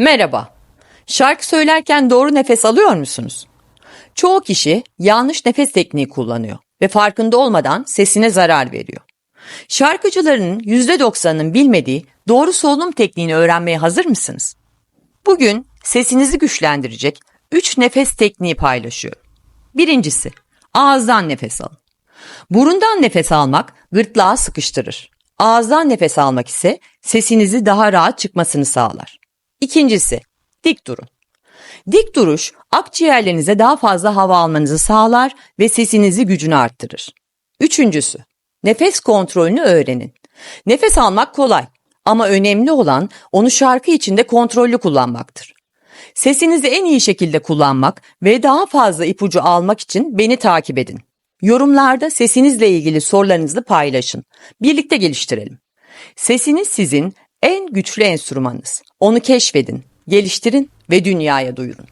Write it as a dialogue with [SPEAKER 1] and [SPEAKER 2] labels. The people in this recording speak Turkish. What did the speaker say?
[SPEAKER 1] Merhaba. Şarkı söylerken doğru nefes alıyor musunuz? Çoğu kişi yanlış nefes tekniği kullanıyor ve farkında olmadan sesine zarar veriyor. Şarkıcıların %90'ının bilmediği doğru solunum tekniğini öğrenmeye hazır mısınız? Bugün sesinizi güçlendirecek 3 nefes tekniği paylaşıyorum. Birincisi, ağızdan nefes alın. Burundan nefes almak gırtlağı sıkıştırır. Ağızdan nefes almak ise sesinizi daha rahat çıkmasını sağlar. İkincisi, dik durun. Dik duruş akciğerlerinize daha fazla hava almanızı sağlar ve sesinizi gücünü arttırır. Üçüncüsü, nefes kontrolünü öğrenin. Nefes almak kolay ama önemli olan onu şarkı içinde kontrollü kullanmaktır. Sesinizi en iyi şekilde kullanmak ve daha fazla ipucu almak için beni takip edin. Yorumlarda sesinizle ilgili sorularınızı paylaşın. Birlikte geliştirelim. Sesiniz sizin en güçlü enstrümanınız. Onu keşfedin, geliştirin ve dünyaya duyurun.